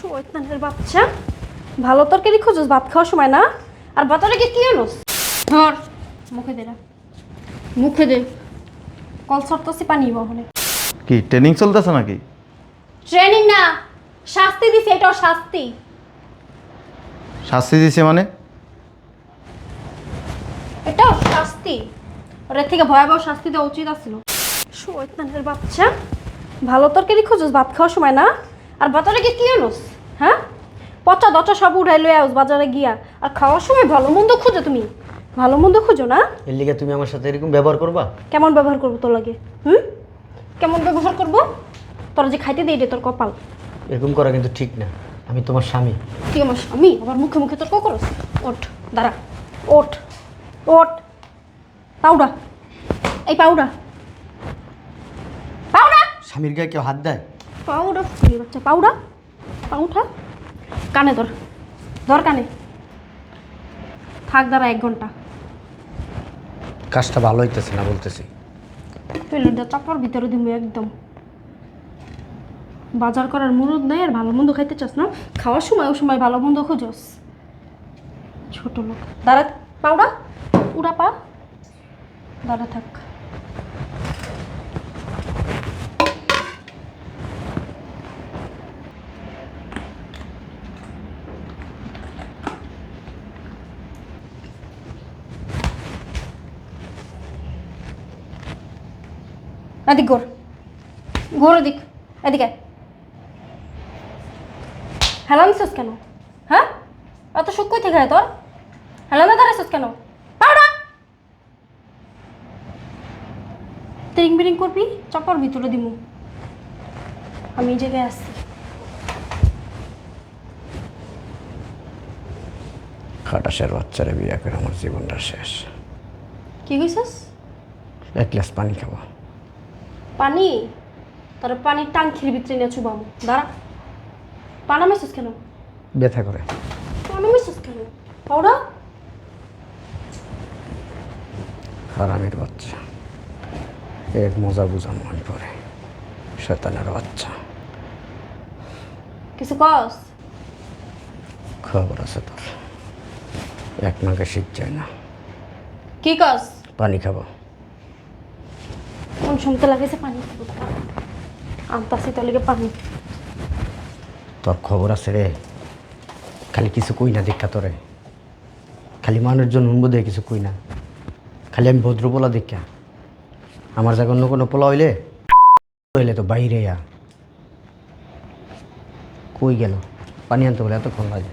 শয়তানের বাচ্চা। ভালো তরকারি খোঁজস ভাত খাওয়ার সময় না? আর বাতাটাকে কি আনোস? ধর মুখে দে না মুখে দে। কল সরতাছি পানি বহনে কি ট্রেনিং চলতেছে নাকি? ট্রেনিং না শাস্তি দিছি এটাও শাস্তি। শাস্তি দিছে মানে? এটাও শাস্তি। ওর থেকে ভয়াবহ শাস্তি দেওয়া উচিত আছিল। শয়তানের বাচ্চা। ভালো তরকারি খোঁজস ভাত খাওয়ার সময় না? আর বাতাটাকে কি আনোস? হ্যাঁ? পচা দচা সব উঠাই লয়ে আস বাজারে গিয়া। আর খাওয়ার সময় ভালো মন্দ খুঁজো তুমি। ভালো মন্দ খুঁজো না? এর লিগে তুমি আমার সাথে এরকম ব্যবহার করবা? কেমন ব্যবহার করব তোর লাগে? হুম? কেমন ব্যবহার করব? তোর যে খাইতে দিই রে তোর কপাল। এরকম করা কিন্তু ঠিক না। আমি তোমার স্বামী। তুই আমার স্বামী? আবার মুখে মুখে তোর করস ওঠ দাঁড়া। ওঠ ওঠ। পাউডা এই পাউডা পাউডা স্বামীর গায়ে কেউ হাত দেয়? পাউডা বাচ্চা পাউডা পাউঠা কানে ধর। ধর কানে। থাক দাঁড়া এক ঘণ্টা। কাজটা ভালো হইতেছে না বলতেছি। প্লেটটা চাপার ভিতরে দিব একদম। বাজার করার মুরুদ নেই আর ভালো মন্দ খাইতে চাস না? খাওয়ার সময় ও সময় ভালো মন্দ খোঁজস। ছোট লোক। দাঁড়া পাউডা উড়া পা। দাঁড়া থাক। এদিক গোর। গোর এদিক। এদিকে হেলানছিস কেন? হ্যাঁ? এত সুখ কই থেকে হয় তোর? হেলানে দাঁড়াইছিস কেন? পাউডা তিরিং বিরিং করবি চপার ভিতরে দিমু। আমি এই জায়গায় আসছি খাটাসের বাচ্চারা বিয়ে করে আমার জীবনটা শেষ। কি কইছিস? এক গ্লাস পানি খাব। পানি? তোর পানির টাঙ্কির ভিতরে নিয়ে চুবামু দাঁড়া। পানা মেসিস কেন? ব্যথা করে। পানা মেসিস কেন? পাউডা হারামির বাচ্চা। এক মজা বুঝা মনে পড়ে শয়তানের বাচ্চা। কিছু কস? খবর আছে তোর। এক নাকে শীত যায় না। কি কস? পানি খাব। কোন শুনতে লাগেছে পানি আনতাছি তোর লিগে পানি তোর খবর আছে রে খালি কিছু কই না দীক্ষা তোরে খালি মানুষজন শুনব দিয়ে কিছু কই না খালি আমি ভদ্র পোলা দীক্ষা আমার জায়গা অন্য কোনো পোলা হইলে হইলে তো বাইরে আ কই গেল পানি আনতে বলে এতক্ষণ লাগে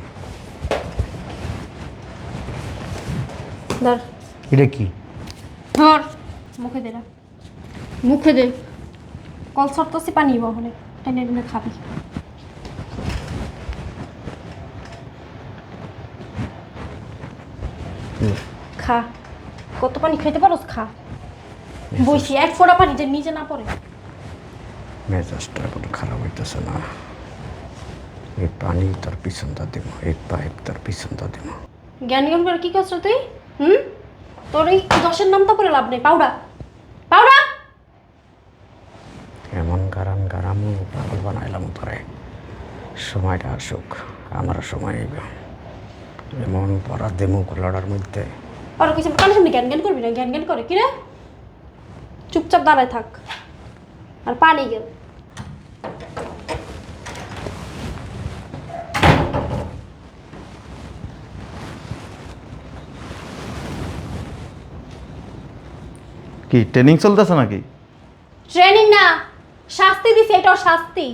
এটা কি ধর মুখে দে না মুখে দে। কল সরতাছি পানি বহনে টেনে টেনে খাবি। খা। কত পানি খাইতে পারোস? খা। বইছি এক ফোঁটা পানি যে নিচে না পড়ে। মেজাজটা কোনো খারাপ হইতেছে না। এই পানি তার পিছনটা দিব এই পাইপ তার পিছনটা দিব জ্ঞান জ্ঞান করে কি করছ তুই? হুম? তোর এই দশের নাম তো করে লাভ নেই পাউডা পাউডা এমন গারামও পাগল বানাইলাম তোরে সময়টা আসুক আমার সময় এমন পড়া দেমু লড়ার মধ্যে। আর কিছু কানে সামনে জ্ঞান জ্ঞান করবি না? জ্ঞান জ্ঞান করে কি রে? চুপচাপ দাঁড়ায় থাক। আর পানি গেল। কি ট্রেনিং চলতেছে নাকি? ট্রেনিং না। শাস্তি দিছে এটাও শাস্তি।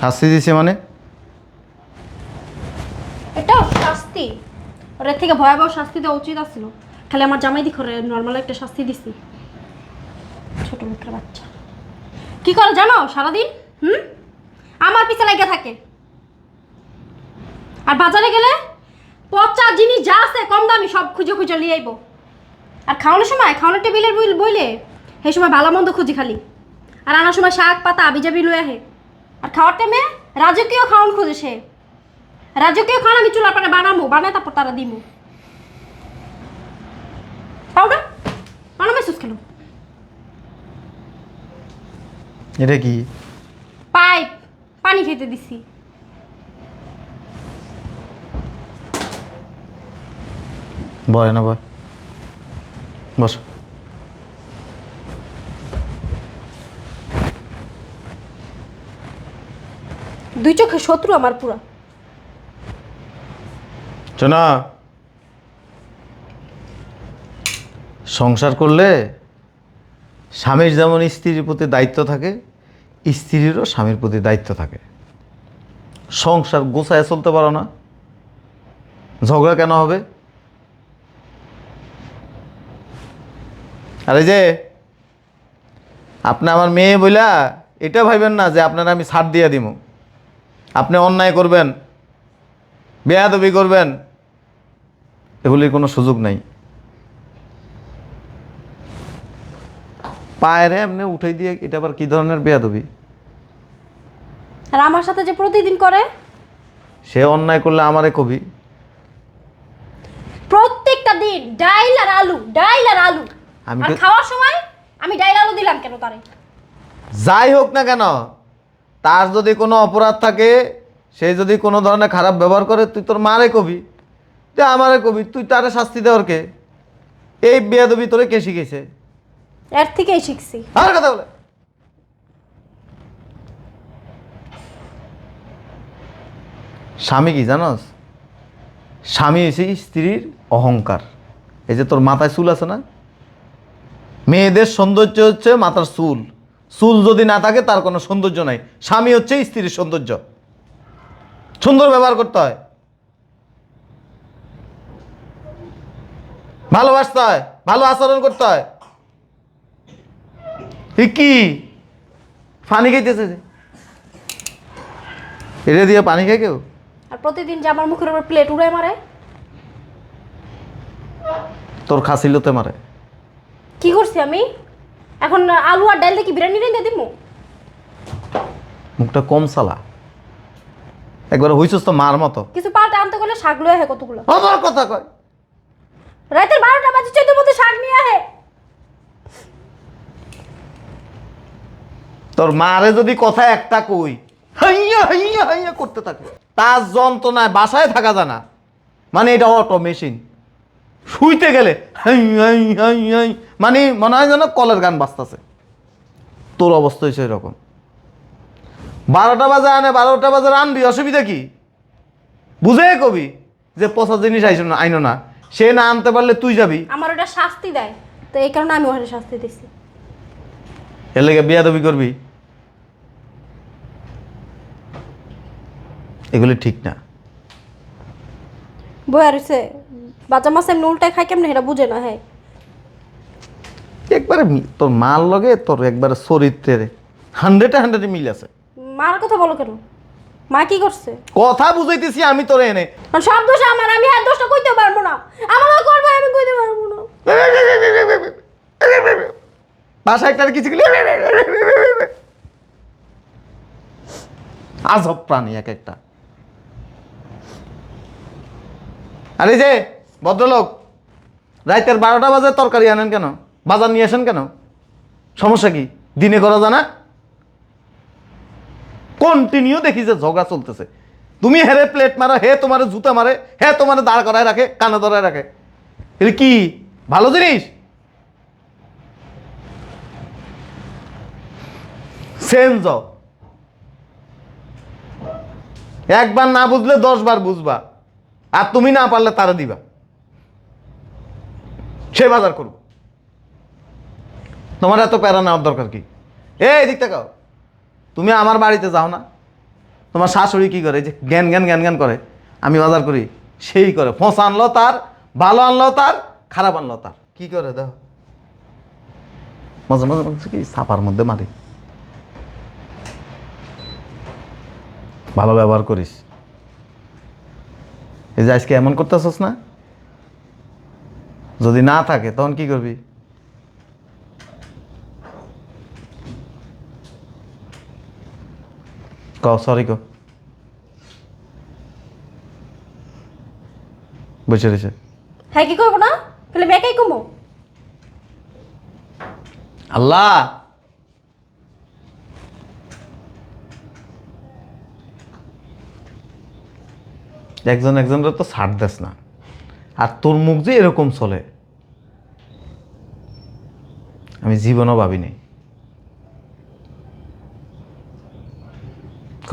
শাস্তি দিছে মানে? এটাও শাস্তি। ওর এর থেকে ভয়াবহ শাস্তি দেওয়া উচিত আছিল। খালি আমার জামাই দিক নর্মাল একটা শাস্তি দিছি। ছোট লোকের বাচ্চা। কি করে জানো সারাদিন? হুম? আমার পিছে লাগিয়ে থাকে। আর বাজারে গেলে পচা জিনিস যা আছে কম দামি সব খুঁজে খুঁজে নিয়ে আইব। আর খাওয়ানোর সময় খাওয়ানোর টেবিলের বই বইলে সেই সময় ভালো মন্দ খুঁজি খালি। আর আনার সময় শাক পাতা আবিজাবি লয়ে আহে। আর খাওয়ার টাইমে রাজকীয় খাওয়ান খুঁজে সে রাজকীয় খাওয়ান আমি চুলার পানে বানামো বানাই তারপর তারা দিমু। পাউডার বানামে সুস খেলো এটা কি? পাইপ পানি খেতে দিছি। বয় না বয়। বস। দুই চোখে শত্রু আমার পুরা। শোনা সংসার করলে স্বামীর যেমন স্ত্রীর প্রতি দায়িত্ব থাকে, স্ত্রীরও স্বামীর প্রতি দায়িত্ব থাকে। সংসার গোছায় চলতে পারো না। ঝগড়া কেন হবে? আরে যে, আপনি আমার মেয়ে বইলা, এটা ভাইবেন না যে আপনারা আমি ছাড় দিয়ে দিব আপনি অন্যায় করবেন বেয়াদবি করবেন এগুলির কোনো সুযোগ নাই। পায়েরে এমনি উঠাই দিয়ে এটা আবার কি ধরনের বেয়াদবি? আর আমার সাথে যে প্রতিদিন করে? সে অন্যায় করলে আমারে কবি। প্রত্যেকটা দিন ডাইল আর আলু ডাইল আর আলু। আমি আর খাওয়ার সময় আমি ডাইল আলু দিলাম কেন তারে? যাই হোক না কেন তার যদি কোনো অপরাধ থাকে সে যদি কোনো ধরনের খারাপ ব্যবহার করে তুই তোর মারে কবি। যে আমারে কবি তুই তারে শাস্তি দেওয়ার কে? এই বেয়াদবি তোরে কে শিখেছে এর থেকেই শিখছি। আর কথা বলে। স্বামী কি জানোস? স্বামী হচ্ছে স্ত্রীর অহংকার। এই যে তোর মাথায় চুল আছে না? মেয়েদের সৌন্দর্য হচ্ছে মাথার চুল। চুল যদি না থাকে তার কোনো সৌন্দর্য নাই। স্বামী হচ্ছে স্ত্রীর সৌন্দর্য। সুন্দর ব্যবহার করতে হয়। ভালোবাসতে হয় ভালো আচরণ করতে হয়। কি? পানি খাইতেছে এটা দিয়ে পানি খায় কেউ? আর প্রতিদিন যে আমার মুখের উপর প্লেট উড়ে মারে? তোর খাসিলতে মারে। কি করছি আমি? এখন আলু আর ডাল দিয়ে কি বিরিয়ানি রেঁধে দিব মুখটা কম সালা। একবার হইছস তো মার মতো। কিছু পাল্টা আনতে গেলে শাক লয়ে আহে কতগুলো? আমার কথা কয়। রাতের বারোটা বাজে চোদ্দ মধ্যে শাক নিয়ে আহে। তোর মারে যদি কথা একটা কই হাইয়া হাইয়া হাইয়া করতে থাকে তার যন্ত্রণায় বাসায় থাকা যায় না মানে এটা অটো মেশিন শুইতে গেলে হাই হাই হাই হাই মানে মনে হয় যেন কলের গান বাজতেছে। তোর অবস্থা হয়েছে এরকম। বারোটা বাজে আনে বারোটা বাজে আনবি অসুবিধা কি? বুঝে কবি যে পচা জিনিস আইসো না আইনো না। সে না আনতে পারলে তুই যাবি। আমার ওটা শাস্তি দেয়। তো এই কারণে আমি ওখানে শাস্তি দিচ্ছি এর লেগে বিয়া দাবি করবি। এগুলি ঠিক না। বইয়া রয়েছে বাচ্চা মাছ এমনি উল্টায় খাই কেমনি? এটা বুঝে না হ্যাঁ। একবারে মি- তোর মাল লগে তোর একবারে চরিত্রের হান্ড্রেডে হান্ড্রেডে মিল আছে। মার কথা বলো কেন? মা কি করছে? কথা বুঝাইতেছি আমি তোরে এনে। আর সব দোষ আমার আমি আর দোষটা কইতে পারব না। আমারও করব আমি কইতে পারব না। বাসা একটা কিছু আজব প্রাণী এক একটা। আরে যে ভদ্রলোক রাইতের বারোটা বাজে তরকারি আনেন কেন? বাজার নিয়ে আসেন কেন? সমস্যা কি? দিনে করা জানা কন্টিনিউ দেখি যে ঝগড়া চলতেছে। তুমি হেরে প্লেট মারো, হে তোমার জুতা মারে, হে তোমার দাঁড় করায় রাখে, কানে ধরায় রাখে। এটা কি? ভালো জিনিস? চেঞ্জ একবার না বুঝলে দশ বার বুঝবা। আর তুমি না পারলে তারা দিবা। সে বাজার করব। তোমার এত প্যারা নেওয়ার দরকার কি? এই দিক তাকাও। তুমি আমার বাড়িতে যাও না। তোমার শাশুড়ি কি করে? যে জ্ঞান জ্ঞান জ্ঞান জ্ঞান করে। আমি বাজার করি, সেই করে। ফোঁস আনলো তার, ভালো আনলো তার, খারাপ আনলো তার। কি করে দেখো? মাঝে মাঝে মাঝে কি সাপার মধ্যে মারি ভালো ব্যবহার করিস। এই যে আজকে এমন করতেছস না? যদি না থাকে, তখন কি করবি? কও সরি কও বুঝে রয়েছে হ্যাঁ কি করব না? তাহলে আমি একাই কমবো আল্লাহ! একজন একজনের তো ছাড় দেস না। আর তোর মুখ যে এরকম চলে আমি জীবনও ভাবিনি।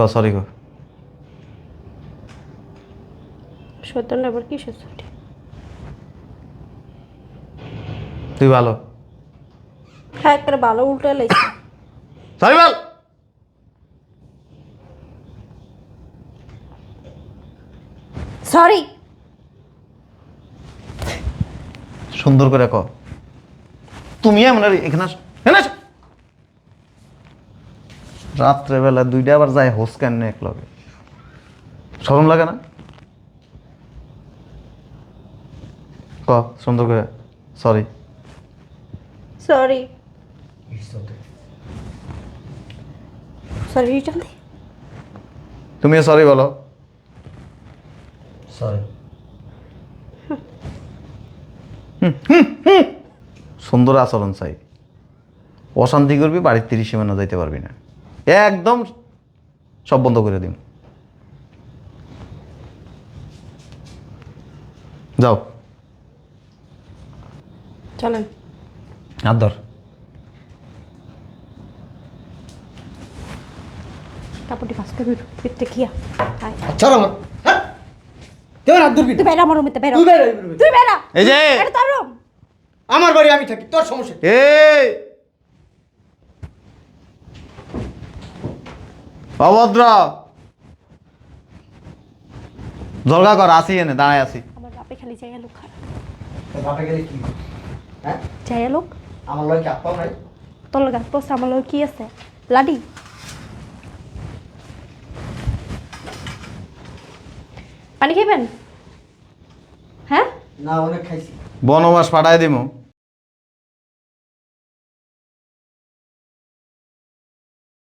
ক সরি গো সত্তর নম্বর কি সত্তরটি তুই ভালো। হ্যাঁ একটা ভালো উল্টো লাগছে সরি বল। সরি সুন্দর করে ক। তুমি এমন এখানে এখানে রাত্রেবেলা দুইটা আবার যায় হোস কেন এক লগে সরম লাগে না? ক সুন্দর করে সরি সরি সরি তুমিও সরি বলো। সরি সুন্দর আচরণ চাই। অশান্তি করবি বাড়ির তিরিশ সীমানা যাইতে পারবি না। একদম সব বন্ধ করে দিন। যাও। চলেন। কাপড়টি করে আয়। ছাড় আমার। হ্যাঁ? তুই বেরা আমার রুমেতে বেরা। তুই বের তুই বেরা। এই যে। এটা তোর রুম। আমার বাড়ি আমি থাকি। তোর সমস্যা এই। অভদ্র। জলগা কর আসি এনে দাঁড়ায় আসি। আমার বাপে খালি যাইয়া লোক বাপে গেলে কি? হ্যাঁ? যাইয়া লোক? আমার লয় কি আপ্পাও নাই? তোর আমার লোক কি আছে? লাডি। পানি খাইবেন? হ্যাঁ? না অনেক খাইছি। বনবাস পাঠায় দিমু।